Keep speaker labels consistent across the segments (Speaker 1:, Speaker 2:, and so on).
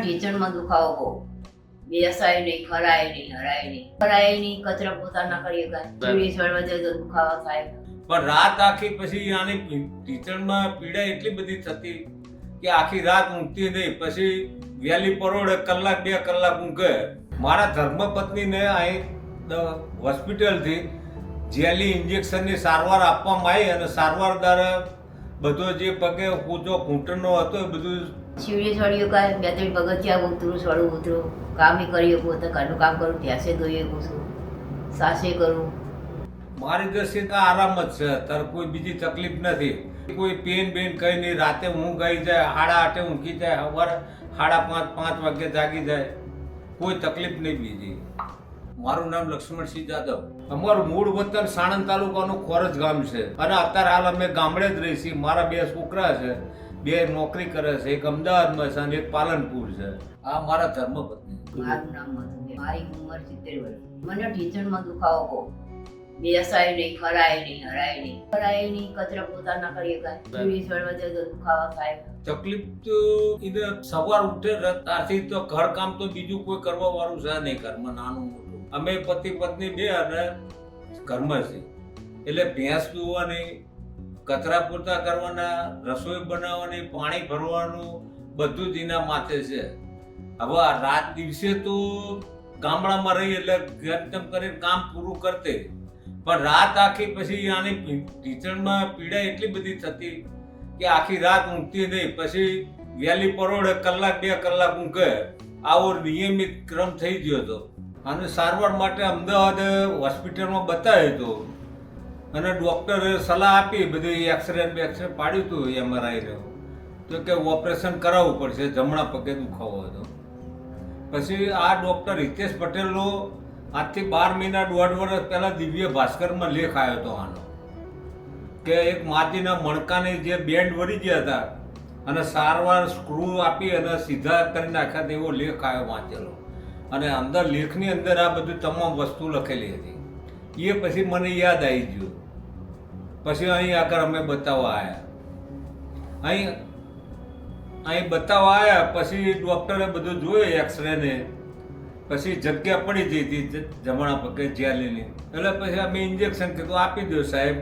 Speaker 1: ઢીચણમાં દુખાવો બહુ. બેસાય નહીં ખરાય નહીં હરાય નહીં. ખરાય નહીં કચરા પોતા ના કરીએ કાંઈ. ચડવા જાય તો દુખાવો થાય.
Speaker 2: પણ રાત આખી પછી આની ઢીચણમાં પીડા એટલી બધી થતી કે આખી રાત ઊંઘતી નહીં. પછી વહેલી પરોડે કલાક બે કલાક ઊંઘે. મારા ધર્મપત્નીને અહીં હોસ્પિટલથી જેલી ઇન્જેક્શનની સારવાર આપવામાં આવી અને સારવાર દ્વારા બધો જે પગે પૂજો ઘૂંટણનો હતો એ બધું
Speaker 1: શિવડી ચડ્યું કાંઈ બે ત્રણ પગથિયા ઉતરું ચડું ઉતરું કામે કરી શકું તો ઘરનું કામ કરું ભેંસે શકું છું. સાસે કરું.
Speaker 2: મારી દ્રષ્ટિએ તો આરામ જ છે તાર કોઈ બીજી તકલીફ નથી. કોઈ પેન બેન કઈ નહીં રાતે ઊંઘ આવી જાય હાડા આઠે ઊંઘી જાય સવારે સાડા પાંચ પાંચ વાગે જાગી જાય. કોઈ તકલીફ નહીં બીજી. મારું નામ લક્ષ્મણસિંહ જાદવ. અમારું મૂળ વતન સાણંદ તાલુકાનું ખોરજ ગામ છે. અને અત્યારે હાલ અમે ગામડે જ રહી છીએ. મારા બે છોકરા છે. બે નોકરી કરે છે. એક અમદાવાદમાં છે અને એક પાલનપુર છે. આ મારા ધર્મપત્ની.
Speaker 1: મારું નામ મધુ મારી ઉંમર સિત્તેર વર્ષ. મને ઢીંચણમાં દુખાવો. બહુ બેસાય નહીં ખરાય નહીં હરાય નહીં. ખરાય નહીં કચરા પોતા ના કરીએ કાંઈ. ચીડી ચડવા જાય તો દુખાવા થાય.
Speaker 2: તકલીફ તો એને સવાર ઉઠે ને ત્યારથી તો ઘર કામ તો બીજું કોઈ કરવા વાળું છે નહીં. ઘરમાં નાનું મોટું. અમે પતિ પત્ની બે અને ઘરમાં છે એટલે ભેંસ દોવાની કચરા પૂરતા કરવાના, રસોઈ બનાવવાની, પાણી ભરવાનું, બધું જ એના માથે છે. હવે રાત દિવસે તો ગામડામાં રહી એટલે જેમ તેમ કરીને કામ પૂરું કરતે. પણ રાત આખી પછી આની ઢીચણમાં પીડા એટલી બધી થતી કે આખી રાત ઊંઘતી નહીં. પછી વહેલી પરોડે કલાક, બે કલાક ઊંઘે. આવો નિયમિત ક્રમ થઈ ગયો હતો. અને સારવાર માટે અમદાવાદ હોસ્પિટલમાં બતાવ્યો હતો. અને ડૉક્ટરે સલાહ આપી, બધી એક્સરે બે બેક્સરે પાડ્યું હતું એમઆરઆઈ રહ્યો. તો કે ઓપરેશન કરાવવું પડશે, જમણા પગે દુખાવો હતો. પછી આ ડૉક્ટર હિતેશ પટેલનો આજથી બાર મહિના દોઢ વર્ષ પહેલાં દિવ્ય ભાસ્કરમાં લેખ આવ્યો હતો આનો. કે એક માટીના મણકાને જે બેન્ડ વળી ગયા હતા, અને સારવાર સ્ક્રૂ આપી અને સીધા કરી નાખ્યા તેવો લેખ આવ્યો વાંચેલો. અને અંદર લેખની અંદર આ બધું તમામ વસ્તુ લખેલી હતી. એ પછી મને યાદ આવી ગયું. પછી અહીં આગળ અમે બતાવવા આવ્યા અહીં અહીં બતાવવા આવ્યા પછી ડૉક્ટરે બધું જોયું એક્સરે ને. પછી જગ્યા પડી જઈ હતી જમણા પગે જ્યાલીની. એટલે પછી અમે ઇન્જેક્શન કીધું, આપી દો સાહેબ.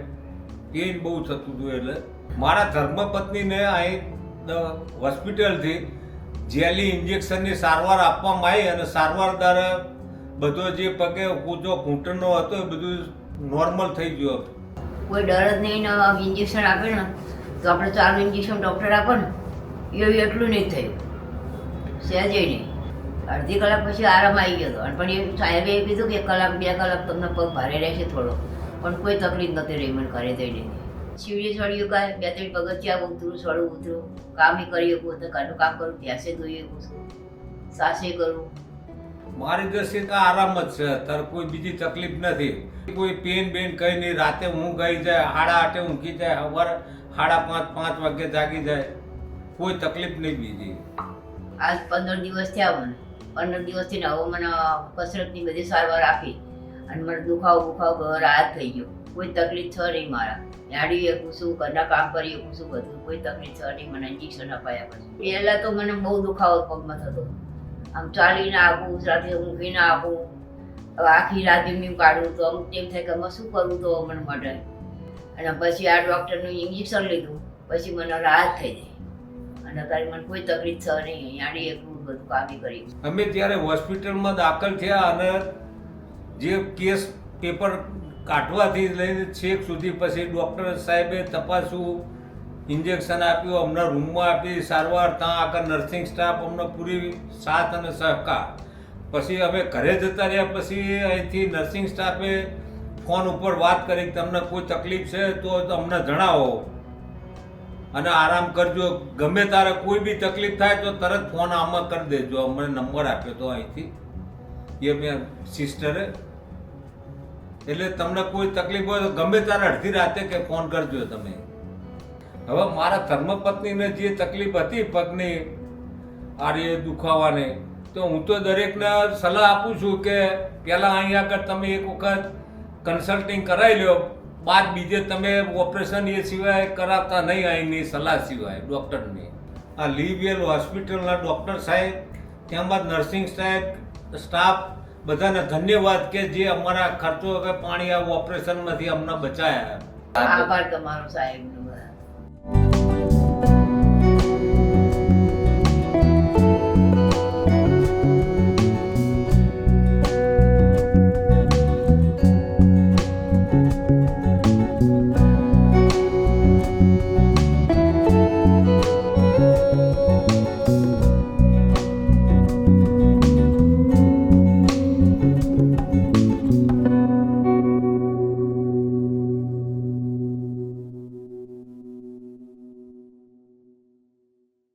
Speaker 2: એ બહુ થતું હતું એટલે. મારા ધર્મપત્નીને અહીં હોસ્પિટલથી જેલી ઇન્જેક્શનની સારવાર આપવામાં આવી અને સારવાર દ્વારા બધો જે પગે પૂજો ઘૂંટણનો હતો એ બધું નોર્મલ થઈ ગયો
Speaker 1: કોઈ ડર જ નહીં ઇન્જેક્શન આપે ને, તો આપણે ચાર ઇન્જેક્શન ડૉક્ટર આપે ને, એવું એટલું નહીં થયું. સહેજે નહીં. અડધી કલાક પછી આરામ આવી ગયો હતો. પણ એ સાહેબે એ કીધું કે કલાક, બે કલાક તમને પગ ભારે રહેશે થોડો. પણ કોઈ તકલીફ નથી રહી, મને ઘરે જઈને. સીડી ચડ્યું કાંઈ બે ત્રણ પગથિયા ઉતરું ચડું ઉતરું. કામે કરી શકું તો ઘરનું કામ કરું ભેંસે ધોઈ શકું સાસે કરું.
Speaker 2: મારી દ્રષ્ટિએ તો આરામ જ છે. તાર કોઈ બીજી તકલીફ નથી. કોઈ પેન બેન કઈ નહીં. રાતે ઊંઘ આવી જાય હાડા આટે ઊંઘી જાય સવારે સાડા પાંચ પાંચ વાગે જાગી જાય. કોઈ તકલીફ નહીં બીજી.
Speaker 1: આજ પંદર દિવસ થયા મને. પંદર દિવસથી ને હવે મને કસરતની બધી સારવાર આપી. અને મને દુખાવો બુખાવો ઘર રાહત થઈ ગયો. કોઈ તકલીફ છે નહીં મારા. યાડી શકું છું ઘરના કામ કરી શકું બધું. કોઈ તકલીફ છે નહીં, મને ઇન્જેક્શન અપાયા પછી. પહેલાં તો મને બહુ દુખાવો પગમાં થતો. આમ ચાલીને આપું રાતે ઊંઘીને આપું આખી રાત એમની કાઢું તો અમુક એમ થાય કે અમે શું કરવું તો મને માટે. અને પછી આ ડૉક્ટરનું ઇન્જેક્શન લીધું. પછી મને રાહત થઈ ગઈ. અને અત્યારે મને કોઈ તકલીફ છે નહીં. યાડી એકલું બધું કામે કરી
Speaker 2: અમે ત્યારે હોસ્પિટલમાં દાખલ થયા અને જે કેસ, પેપર કાઢવાથી લઈને છેક સુધી પછી ડૉક્ટર સાહેબે તપાસ્યું ઇન્જેક્શન આપ્યું, અમને રૂમમાં આપી, સારવાર ત્યાં આગળ નર્સિંગ સ્ટાફ અમને પૂરી સાથ અને સહકાર. પછી અમે ઘરે જતા રહ્યા, પછી અહીંથી નર્સિંગ સ્ટાફે ફોન ઉપર વાત કરી તમને કોઈ તકલીફ છે તો અમને જણાવો. અને આરામ કરજો, ગમે તારે કોઈ બી તકલીફ થાય તો તરત ફોન આમાં કરી દેજો. અમને નંબર આપ્યો તો અહીંથી. એ મેં સિસ્ટરે એટલે તમને કોઈ તકલીફ હોય તો ગમે ત્યારે અડધી રાતે કે ફોન કરજો તમે. હવે મારા ધર્મપત્નીને જે તકલીફ હતી પગની, આર્ય દુખાવાની, તો હું તો દરેકને સલાહ આપું છું કે પહેલાં અહીંયા આગળ તમે એક વખત કન્સલ્ટિંગ કરાવી લો બાદ બીજે તમે ઓપરેશન એ સિવાય કરાવતા નહીં અહીંની સલાહ સિવાય, ડૉક્ટરની. આ લીવેલ હોસ્પિટલના ડૉક્ટર સાહેબ તેમજ નર્સિંગ સાહેબ સ્ટાફ બધાને ધન્યવાદ કે જે અમારા ખર્ચો કે પાણી આ ઓપરેશનમાંથી અમને બચાયા.
Speaker 1: આભાર તમારો સાહેબનો.